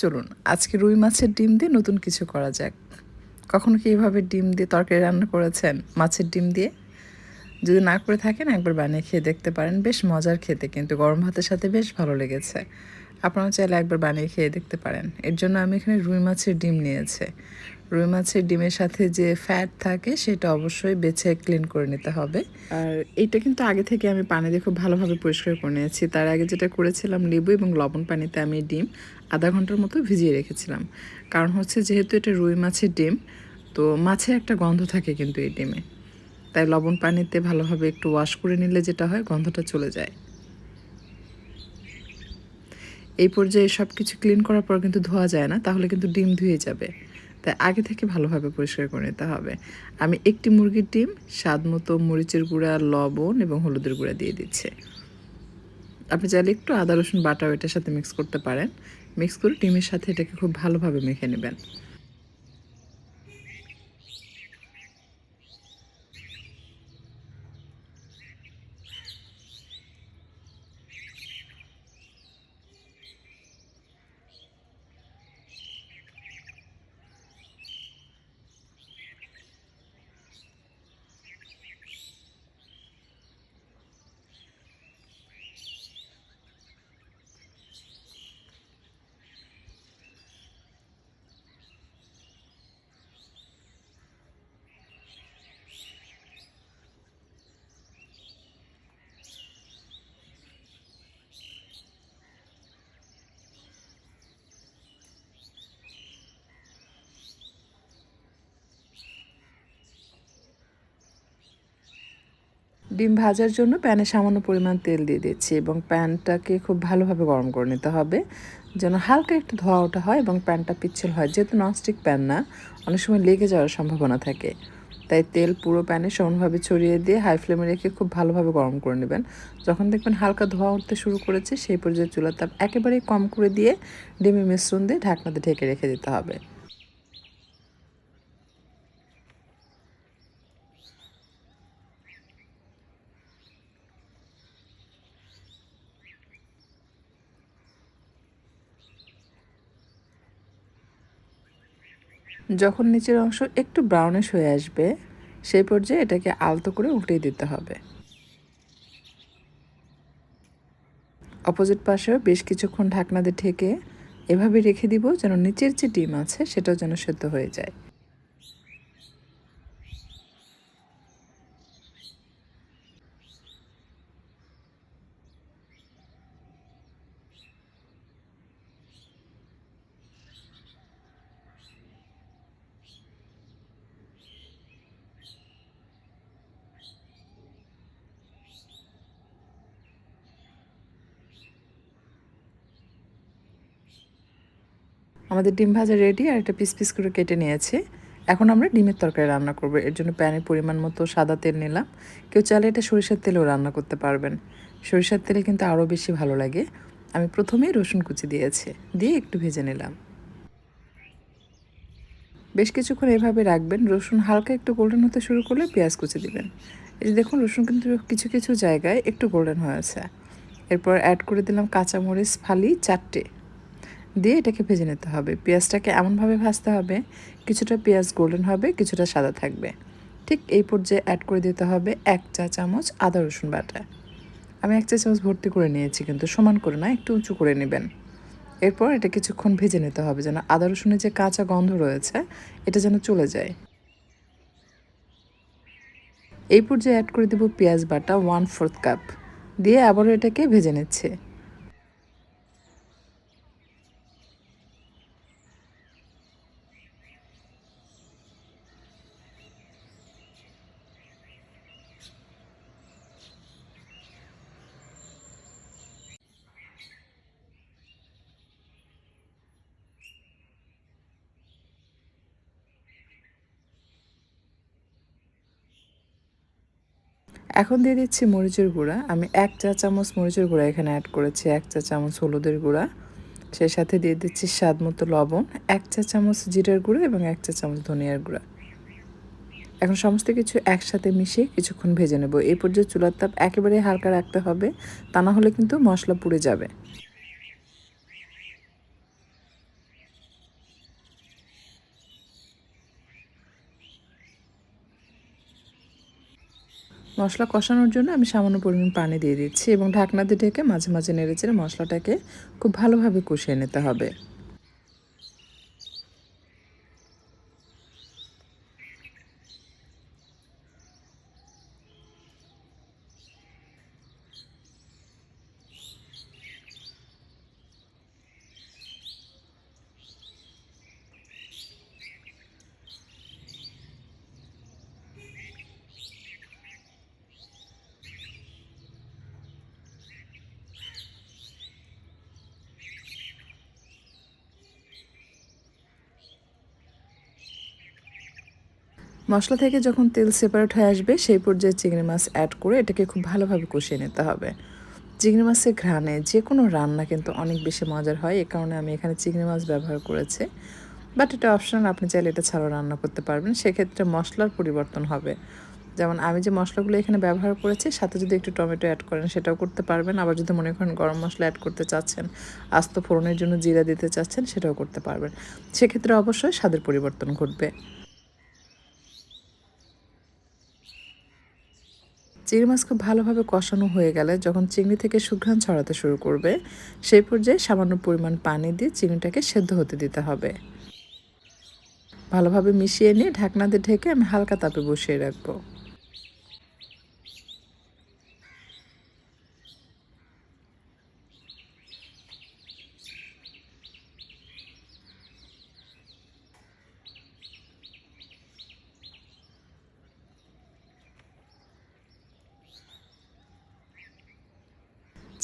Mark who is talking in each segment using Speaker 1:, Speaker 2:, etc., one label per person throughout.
Speaker 1: চলুন, আজকে রুই মাছের ডিম দিয়ে নতুন কিছু করা যাক। কখনো কি এভাবে ডিম দিয়ে তরকারি রান্না করেছেন? মাছের ডিম দিয়ে? যদি না করে থাকেন, একবার বানিয়ে খেয়ে দেখতে পারেন। বেশ মজার খেতে, কিন্তু গরম ভাতের সাথে বেশ ভালো লেগেছে। আপনারা চাইলে একবার বানিয়ে খেয়ে দেখতে পারেন। এর জন্য আমি এখানে রুই মাছের ডিম নিয়েছি। রুই মাছের ডিমের সাথে যে ফ্যাট থাকে, সেটা অবশ্যই বেছে ক্লিন করে নিতে হবে। আর এটা কিন্তু আগে থেকে আমি পানি দিয়ে খুব ভালোভাবে পরিষ্কার করে নিয়েছি। তার আগে যেটা করেছিলাম, লেবু এবং লবণ পানিতে আমি ডিম আধা ঘণ্টার মতো ভিজিয়ে রেখেছিলাম। কারণ হচ্ছে যেহেতু এটা রুই মাছের ডিম, তো মাছের একটা গন্ধ থাকে কিন্তু এই ডিমে। তাই লবণ পানিতে ভালোভাবে একটু ওয়াশ করে নিলে যেটা হয়, গন্ধটা চলে যায়। এই পর্যায়ে সব কিছু ক্লিন করার পর কিন্তু ধোয়া যায় না, তাহলে কিন্তু ডিম ধুয়ে যাবে। তাই আগে থেকে ভালোভাবে পরিষ্কার করে নিতে হবে। আমি একটি মুরগির ডিম, স্বাদ মতো মরিচের গুঁড়া, লবণ এবং হলুদের গুঁড়া দিয়ে দিচ্ছে। আপনি চাইলে একটু আদা, রসুন, বাটাও এটার সাথে মিক্স করতে পারেন। মিক্স করে ডিমের সাথে এটাকে খুব ভালোভাবে মেখে নেবেন। ডিম ভাজার জন্য প্যানে সামান্য পরিমাণ তেল দিয়ে দিচ্ছি এবং প্যানটাকে খুব ভালোভাবে গরম করে নিতে হবে, যেন হালকা একটু ধোয়া ওঠা হয় এবং প্যানটা পিচ্ছিল হয়, যেহেতু ননস্টিক প্যান না, অনেক সময় লেগে যাওয়ার সম্ভাবনা থাকে। তাই তেল পুরো প্যানে সমানভাবে ছড়িয়ে দিয়ে হাই ফ্লেমে রেখে খুব ভালোভাবে গরম করে নেবেন। যখন দেখবেন হালকা ধোয়া উঠতে শুরু করেছে, সেই পর্যায়ে চুলার তাপ একেবারেই কম করে দিয়ে ডিমের মিশ্রণ দিয়ে ঢাকনাতে ঢেকে রেখে দিতে হবে। যখন নিচের অংশ একটু ব্রাউনিশ হয়ে আসবে, সেই পর্যায়ে এটাকে আলতো করে উল্টে দিতে হবে। অপোজিট পাশেও বেশ কিছুক্ষণ ঢাকনাতে ঠেকে এভাবে রেখে দিব যেন নিচের যে ডিম আছে সেটাও যেন সেদ্ধ হয়ে যায়। আমাদের ডিম ভাজা রেডি আর একটা পিস পিস করে কেটে নিয়েছি। এখন আমরা ডিমের তরকারি রান্না করব। এর জন্য প্যানের পরিমাণ মতো সাদা তেল নিলাম। কেউ চাইলে এটা সরিষার তেলেও রান্না করতে পারবেন। সরিষার তেলে কিন্তু আরও বেশি ভালো লাগে। আমি প্রথমেই রসুন কুচি দিয়েছি। দিয়ে একটু ভেজে নিলাম। বেশ কিছুক্ষণ এভাবে রাখবেন। রসুন হালকা একটু গোল্ডেন হতে শুরু করলে পেঁয়াজ কুচি দিবেন। এই দেখুন, রসুন কিন্তু কিছু কিছু জায়গায় একটু গোল্ডেন হয়েছে। এরপর অ্যাড করে দিলাম কাঁচামরিচ ফালি চারটে। দিয়ে এটাকে ভেজে নিতে হবে। পেঁয়াজটাকে এমনভাবে ভাজতে হবে, কিছুটা পেঁয়াজ গোল্ডেন হবে, কিছুটা সাদা থাকবে। ঠিক এই পর্যায়ে অ্যাড করে দিতে হবে এক চা চামচ আদা রসুন বাটা। আমি এক চা চামচ ভর্তি করে নিয়েছি কিন্তু সমান করে না, একটু উঁচু করে নেবেন। এরপর এটা কিছুক্ষণ ভেজে নিতে হবে যেন আদা রসুনের যে কাঁচা গন্ধ রয়েছে, এটা যেন চলে যায়। এই পর্যায়ে অ্যাড করে দেবো পেঁয়াজ বাটা ওয়ান ফোর্থ কাপ দিয়ে আবারও এটাকে ভেজে নিচ্ছে। এখন দিয়ে দিচ্ছি মরিচের গুঁড়া। আমি এক চা চামচ মরিচের গুঁড়া এখানে অ্যাড করেছি, এক চা চামচ হলুদের গুঁড়া। সেই সাথে দিয়ে দিচ্ছি স্বাদ মতো লবণ, এক চা চামচ জিরের গুঁড়া এবং এক চা চামচ ধনিয়ার গুঁড়া। এখন সমস্ত কিছু একসাথে মিশিয়ে কিছুক্ষণ ভেজে নেব। এই পর্যায়ে চুলার তাপ একেবারে হালকা রাখতে হবে, তা না হলে কিন্তু মশলা পুড়ে যাবে। মশলা কষানোর জন্য আমি সামান্য পরিমাণ পানি দিয়ে দিচ্ছি এবং ঢাকনা দিয়ে ঢেকে মাঝে মাঝে নেড়ে মশলাটাকে খুব ভালোভাবে কষিয়ে নিতে হবে। মশলা থেকে যখন তেল সেপারেট হয়ে আসবে, সেই পর্যায়ে চিংড়ি মাছ অ্যাড করে এটাকে খুব ভালোভাবে কষিয়ে নিতে হবে। চিংড়ি মাছের ঘ্রাণে যে কোনো রান্না কিন্তু অনেক বেশি মজার হয়, এ কারণে আমি এখানে চিংড়ি মাছ ব্যবহার করেছি। বাট এটা অপশনাল আপনি চাইলে এটা ছাড়াও রান্না করতে পারবেন। সেক্ষেত্রে মশলার পরিবর্তন হবে। যেমন আমি যে মশলাগুলো এখানে ব্যবহার করেছি, সাথে যদি একটু টমেটো অ্যাড করেন, সেটাও করতে পারবেন। আবার যদি মনে করেন গরম মশলা অ্যাড করতে চাচ্ছেন, আস্ত ফোড়নের জন্য জিরা দিতে চাচ্ছেন, সেটাও করতে পারবেন। সেক্ষেত্রে অবশ্যই স্বাদের পরিবর্তন ঘটবে। চিংড়ি মাছ খুব ভালোভাবে কষানো হয়ে গেলে যখন চিংড়ি থেকে সুঘ্রাণ ছড়াতে শুরু করবে, সেই পর্যায়ে সামান্য পরিমাণ পানি দিয়ে চিংড়িটাকে সেদ্ধ হতে দিতে হবে। ভালোভাবে মিশিয়ে নিয়ে ঢাকনা দিয়ে ঢেকে আমি হালকা তাপে বসিয়ে রাখব।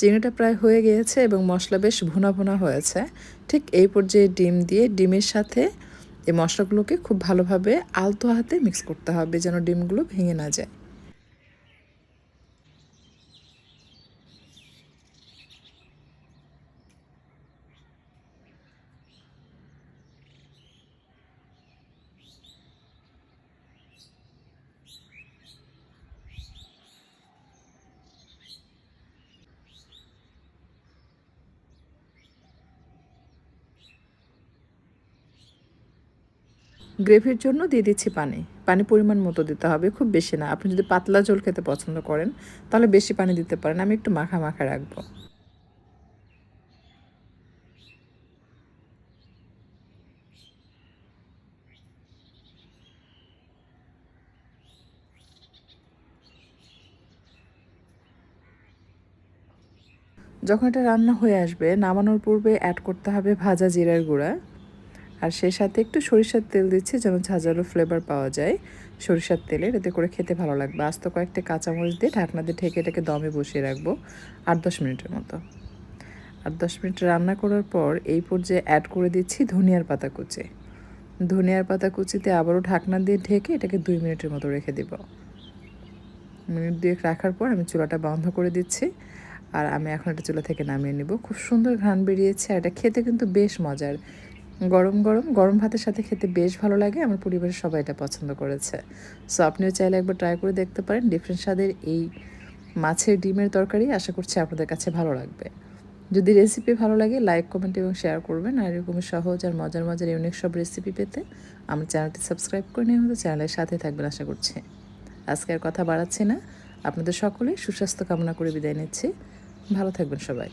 Speaker 1: চিংড়িটা প্রায় হয়ে গিয়েছে এবং মশলা বেশ ভুনা ভুনা হয়েছে। ঠিক এই পর্যায়ে ডিম দিয়ে ডিমের সাথে এই মশলাগুলোকে খুব ভালোভাবে আলতো হাতে মিক্স করতে হবে যেন ডিমগুলো ভেঙে না যায়। গ্রেভির জন্য দিয়ে দিচ্ছি পানি। পানি পরিমাণ মতো দিতে হবে, খুব বেশি না। আপনি যদি পাতলা ঝোল খেতে পছন্দ করেন, তাহলে বেশি পানি দিতে পারেন। আমি একটু মাখা মাখা রাখব। যখন এটা রান্না হয়ে আসবে, নামানোর পূর্বে অ্যাড করতে হবে ভাজা জিরার গুঁড়া। আর সেই সাথে একটু সরিষার তেল দিচ্ছি যেন ঝাঁঝালো ফ্লেভার পাওয়া যায়। সরিষার তেলে এতে করে খেতে ভালো লাগবে। আস্ত কয়েকটা কাঁচামরিচ দিয়ে ঢাকনা দিয়ে ঢেকে এটাকে দমে বসিয়ে রাখব আট দশ মিনিটের মতো। আট দশ মিনিট রান্না করার পর এই পর্যায়ে অ্যাড করে দিচ্ছি ধনিয়ার পাতা কুচি। ধনিয়ার পাতা কুচিতে আবারও ঢাকনা দিয়ে ঢেকে এটাকে দুই মিনিটের মতো রেখে দিব। মিনিট দুয়েক রাখার পর আমি চুলাটা বন্ধ করে দিচ্ছি আর আমি এখন এটা চুলা থেকে নামিয়ে নিব। খুব সুন্দর ঘ্রাণ বেরিয়েছে আর এটা খেতে কিন্তু বেশ মজার। গরম গরম গরম ভাতের সাথে খেতে বেশ ভালো লাগে। আমার পরিবারের সবাই এটা পছন্দ করেছে। সো আপনিও চাইলে একবার ট্রাই করে দেখতে পারেন। ডিফারেন্ট স্বাদের এই মাছের ডিমের তরকারি আশা করছি আপনাদের কাছে ভালো লাগবে। যদি রেসিপি ভালো লাগে লাইক কমেন্ট এবং শেয়ার করবেন। আর এরকমই সহজ আর মজার মজার ইউনিক সব রেসিপি পেতে আমার চ্যানেলটি সাবস্ক্রাইব করে নিয়ে হতো চ্যানেলের সাথে থাকবেন আশা করছি। আজকে আর কথা বাড়াচ্ছি না। আপনাদের সকলে সুস্বাস্থ্য কামনা করে বিদায় নিচ্ছি। ভালো থাকবেন সবাই।